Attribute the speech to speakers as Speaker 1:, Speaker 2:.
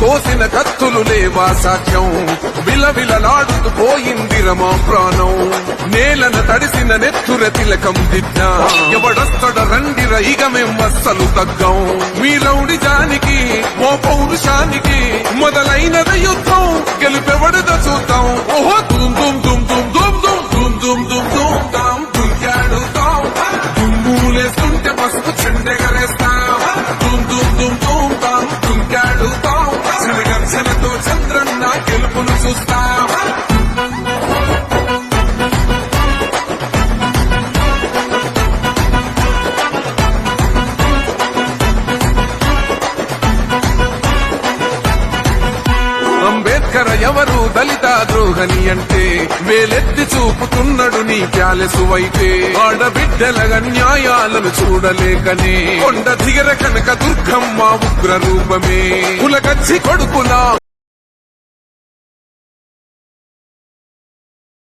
Speaker 1: కోసిన కత్తులు లేవా సాధ్యం విలవిలలాడుతూ పోయింది రమా ప్రాణం. నేలన తడిసిన నెత్తుర తిలకం దిద్దా. ఎవడొస్తడ రండిర ఇక మేం అస్సలు తగ్గం. మీ రౌడి జానికి ఓ పౌరుషానికి మొదలైనది యుద్ధం. గెలు అంబేద్కర్ ఎవరు దళిత ద్రోహని అంటే వేలెత్తి చూపుతున్నాడు నీ ప్యాలెసు వైపే. ఆడబిడ్డల న్యాయాలను చూడలేకనే. కొండ దిగర కనక దుర్గమ్మ ఉగ్ర రూపమే. కులగచ్చి కొడుకులా